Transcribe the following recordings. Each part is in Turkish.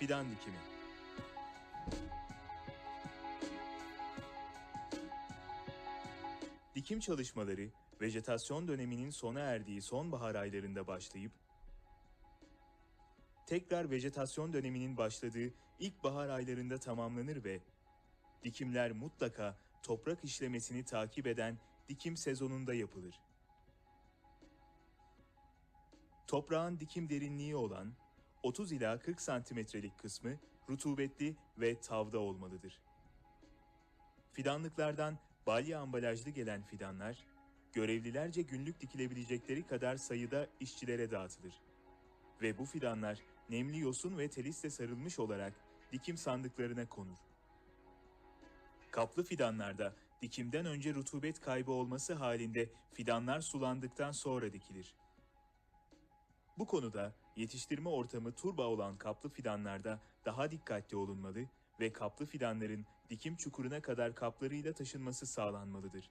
Fidan dikimi. Dikim çalışmaları vejetasyon döneminin sona erdiği sonbahar aylarında başlayıp tekrar vejetasyon döneminin başladığı ilkbahar aylarında tamamlanır ve dikimler mutlaka toprak işlemesini takip eden dikim sezonunda yapılır. Toprağın dikim derinliği olan 30 ila 40 santimetrelik kısmı rutubetli ve tavda olmalıdır. Fidanlıklardan balya ambalajlı gelen fidanlar, görevlilerce günlük dikilebilecekleri kadar sayıda işçilere dağıtılır. Ve bu fidanlar nemli yosun ve telisle sarılmış olarak dikim sandıklarına konur. Kaplı fidanlarda dikimden önce rutubet kaybı olması halinde fidanlar sulandıktan sonra dikilir. Bu konuda yetiştirme ortamı turba olan kaplı fidanlarda daha dikkatli olunmalı ve kaplı fidanların dikim çukuruna kadar kaplarıyla taşınması sağlanmalıdır.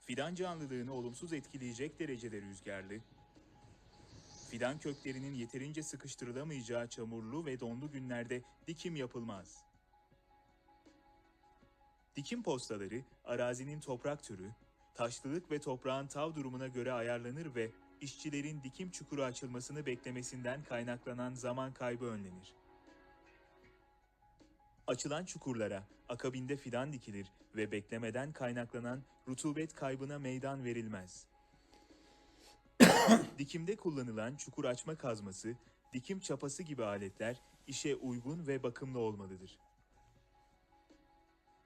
Fidan canlılığını olumsuz etkileyecek derecede rüzgarlı, fidan köklerinin yeterince sıkıştırılamayacağı çamurlu ve donlu günlerde dikim yapılmaz. Dikim postaları arazinin toprak türü, taşlılık ve toprağın tav durumuna göre ayarlanır ve işçilerin dikim çukuru açılmasını beklemesinden kaynaklanan zaman kaybı önlenir. Açılan çukurlara akabinde fidan dikilir ve beklemeden kaynaklanan rutubet kaybına meydan verilmez. Dikimde kullanılan çukur açma kazması, dikim çapası gibi aletler işe uygun ve bakımlı olmalıdır.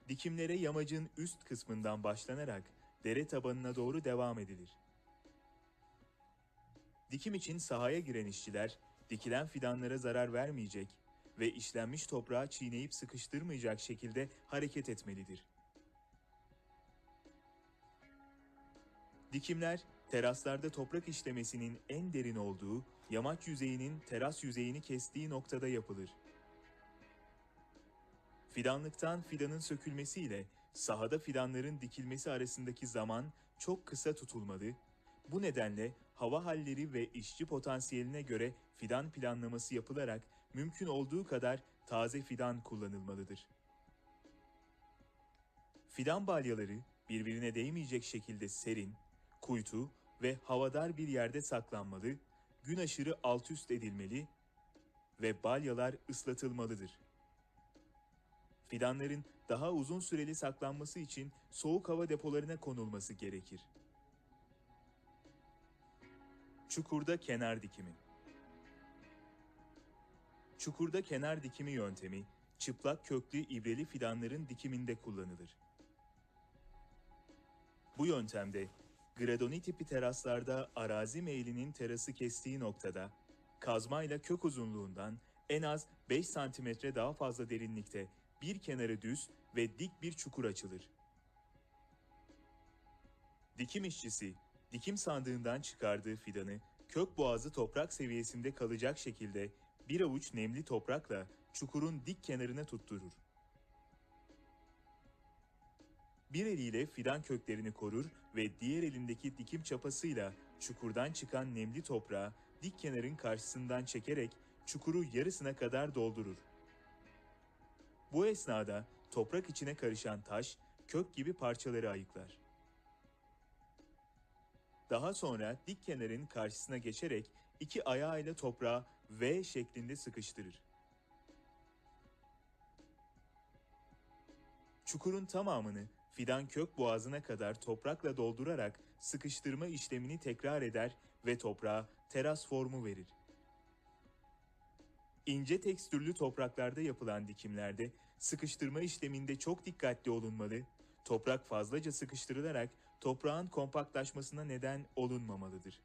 Dikimlere yamacın üst kısmından başlanarak dere tabanına doğru devam edilir. Dikim için sahaya giren işçiler, dikilen fidanlara zarar vermeyecek ve işlenmiş toprağı çiğneyip sıkıştırmayacak şekilde hareket etmelidir. Dikimler, teraslarda toprak işlemesinin en derin olduğu yamaç yüzeyinin teras yüzeyini kestiği noktada yapılır. Fidanlıktan fidanın sökülmesiyle sahada fidanların dikilmesi arasındaki zaman çok kısa tutulmalı. Bu nedenle hava halleri ve işçi potansiyeline göre fidan planlaması yapılarak mümkün olduğu kadar taze fidan kullanılmalıdır. Fidan balyaları birbirine değmeyecek şekilde serin, kuytu ve havadar bir yerde saklanmalı, gün aşırı alt üst edilmeli ve balyalar ıslatılmalıdır. Fidanların daha uzun süreli saklanması için soğuk hava depolarına konulması gerekir. Çukurda kenar dikimi. Çukurda kenar dikimi yöntemi, çıplak köklü ibreli fidanların dikiminde kullanılır. Bu yöntemde, gradoni tipi teraslarda arazi meylinin terası kestiği noktada, kazmayla kök uzunluğundan en az 5 santimetre daha fazla derinlikte bir kenarı düz ve dik bir çukur açılır. Dikim işçisi, dikim sandığından çıkardığı fidanı kök boğazı toprak seviyesinde kalacak şekilde bir avuç nemli toprakla çukurun dik kenarına tutturur. Bir eliyle fidan köklerini korur ve diğer elindeki dikim çapasıyla çukurdan çıkan nemli toprağı dik kenarın karşısından çekerek çukuru yarısına kadar doldurur. Bu esnada toprak içine karışan taş, kök gibi parçaları ayıklar. Daha sonra dik kenarın karşısına geçerek iki ayağıyla toprağı V şeklinde sıkıştırır. Çukurun tamamını fidan kök boğazına kadar toprakla doldurarak sıkıştırma işlemini tekrar eder ve toprağa teras formu verir. İnce tekstürlü topraklarda yapılan dikimlerde sıkıştırma işleminde çok dikkatli olunmalı, toprak fazlaca sıkıştırılarak toprağın kompaktlaşmasına neden olunmamalıdır.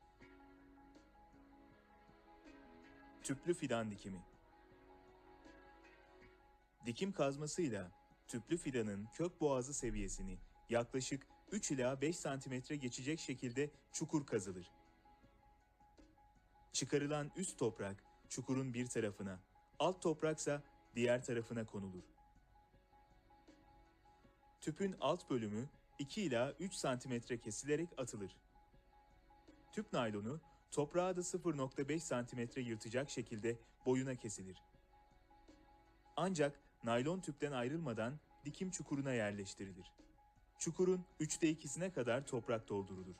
Tüplü fidan dikimi Dikim kazmasıyla tüplü fidanın kök boğazı seviyesini yaklaşık 3 ila 5 santimetre geçecek şekilde çukur kazılır. Çıkarılan üst toprak çukurun bir tarafına, alt topraksa diğer tarafına konulur. Tüpün alt bölümü 2 ila 3 santimetre kesilerek atılır. Tüp naylonu toprağı da 0.5 santimetre yırtacak şekilde boyuna kesilir. Ancak naylon tüpten ayrılmadan dikim çukuruna yerleştirilir. Çukurun üçte ikisine kadar toprak doldurulur.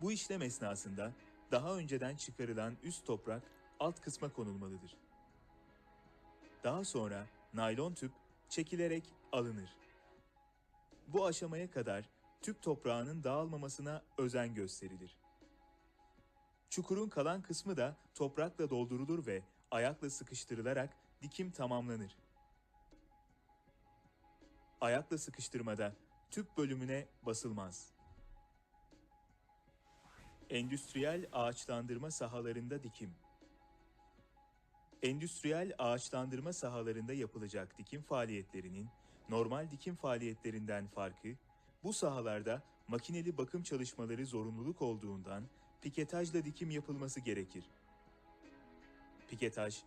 Bu işlem esnasında daha önceden çıkarılan üst toprak alt kısma konulmalıdır. Daha sonra naylon tüp çekilerek alınır. Bu aşamaya kadar tüp toprağının dağılmamasına özen gösterilir. Çukurun kalan kısmı da toprakla doldurulur ve ayakla sıkıştırılarak dikim tamamlanır. Ayakla sıkıştırmada tüp bölümüne basılmaz. Endüstriyel ağaçlandırma sahalarında dikim Endüstriyel ağaçlandırma sahalarında yapılacak dikim faaliyetlerinin normal dikim faaliyetlerinden farkı, bu sahalarda makineli bakım çalışmaları zorunluluk olduğundan piketajla dikim yapılması gerekir. Piketaj,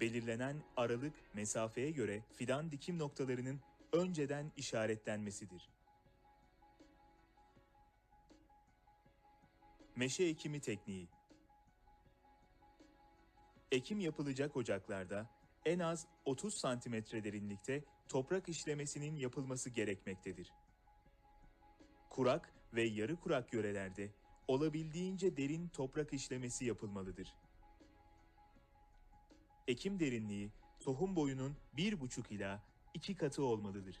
belirlenen aralık mesafeye göre fidan dikim noktalarının önceden işaretlenmesidir. Meşe ekimi tekniği Ekim yapılacak ocaklarda en az 30 santimetre derinlikte toprak işlemesinin yapılması gerekmektedir. Kurak ve yarı kurak yörelerde olabildiğince derin toprak işlemesi yapılmalıdır. Ekim derinliği tohum boyunun 1,5 ila 2 katı olmalıdır.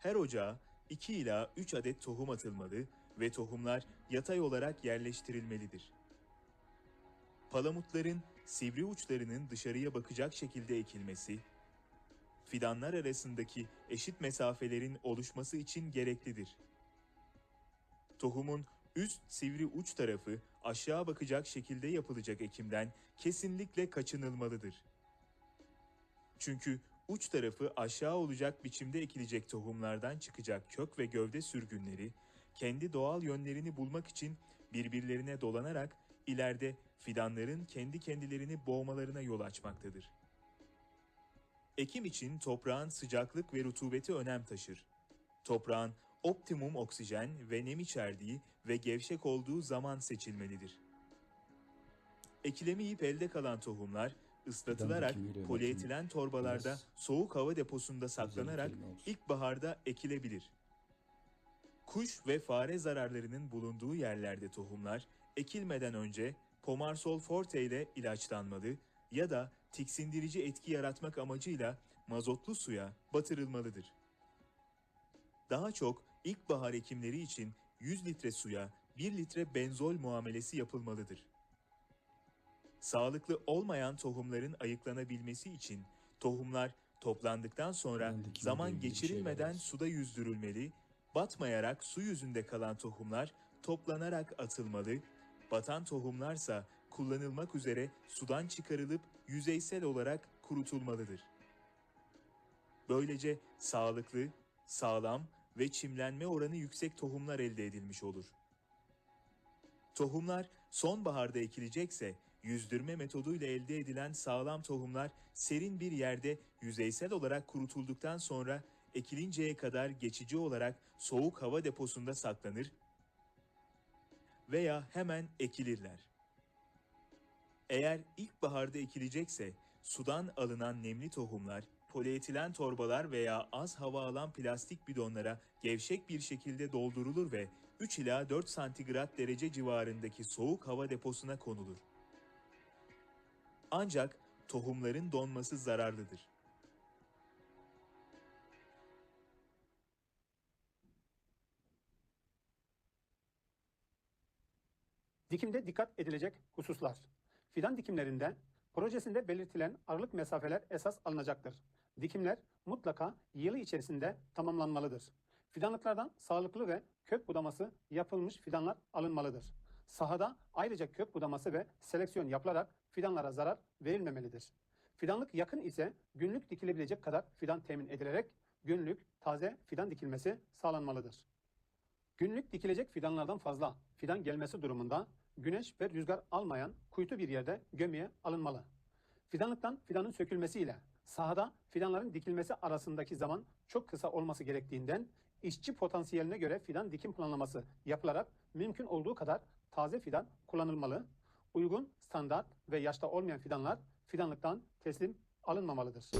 Her ocağa 2 ila 3 adet tohum atılmalı ve tohumlar yatay olarak yerleştirilmelidir. Palamutların sivri uçlarının dışarıya bakacak şekilde ekilmesi, fidanlar arasındaki eşit mesafelerin oluşması için gereklidir. Tohumun üst sivri uç tarafı aşağı bakacak şekilde yapılacak ekimden kesinlikle kaçınılmalıdır. Çünkü uç tarafı aşağı olacak biçimde ekilecek tohumlardan çıkacak kök ve gövde sürgünleri kendi doğal yönlerini bulmak için birbirlerine dolanarak ileride fidanların kendi kendilerini boğmalarına yol açmaktadır. Ekim için toprağın sıcaklık ve rutubeti önem taşır. Toprağın optimum oksijen ve nem içerdiği ve gevşek olduğu zaman seçilmelidir. Ekilemeyip elde kalan tohumlar ıslatılarak polietilen torbalarda soğuk hava deposunda saklanarak ilkbaharda ekilebilir. Kuş ve fare zararlarının bulunduğu yerlerde tohumlar ekilmeden önce Pomarsol forte ile ilaçlanmalı ya da tiksindirici etki yaratmak amacıyla mazotlu suya batırılmalıdır. Daha çok ilkbahar ekimleri için 100 litre suya 1 litre benzol muamelesi yapılmalıdır. Sağlıklı olmayan tohumların ayıklanabilmesi için tohumlar toplandıktan sonra zaman geçirilmeden suda yüzdürülmeli, batmayarak su yüzünde kalan tohumlar toplanarak atılmalı, batan tohumlarsa kullanılmak üzere sudan çıkarılıp yüzeysel olarak kurutulmalıdır. Böylece sağlıklı, sağlam ve çimlenme oranı yüksek tohumlar elde edilmiş olur. Tohumlar sonbaharda ekilecekse yüzdürme metoduyla elde edilen sağlam tohumlar serin bir yerde yüzeysel olarak kurutulduktan sonra ekilinceye kadar geçici olarak soğuk hava deposunda saklanır veya hemen ekilirler. Eğer ilkbaharda ekilecekse sudan alınan nemli tohumlar polietilen torbalar veya az hava alan plastik bidonlara gevşek bir şekilde doldurulur ve 3 ila 4 santigrat derece civarındaki soğuk hava deposuna konulur. Ancak tohumların donması zararlıdır. Dikimde dikkat edilecek hususlar. Fidan dikimlerinde projesinde belirtilen aralık mesafeler esas alınacaktır. Dikimler mutlaka yılı içerisinde tamamlanmalıdır. Fidanlıklardan sağlıklı ve kök budaması yapılmış fidanlar alınmalıdır. Sahada ayrıca kök budaması ve seleksiyon yapılarak fidanlara zarar verilmemelidir. Fidanlık yakın ise günlük dikilebilecek kadar fidan temin edilerek günlük taze fidan dikilmesi sağlanmalıdır. Günlük dikilecek fidanlardan fazla fidan gelmesi durumunda güneş ve rüzgar almayan kuytu bir yerde gömüye alınmalı. Fidanlıktan fidanın sökülmesiyle sahada fidanların dikilmesi arasındaki zaman çok kısa olması gerektiğinden işçi potansiyeline göre fidan dikim planlaması yapılarak mümkün olduğu kadar taze fidan kullanılmalı. Uygun, standart ve yaşta olmayan fidanlar fidanlıktan teslim alınmamalıdır.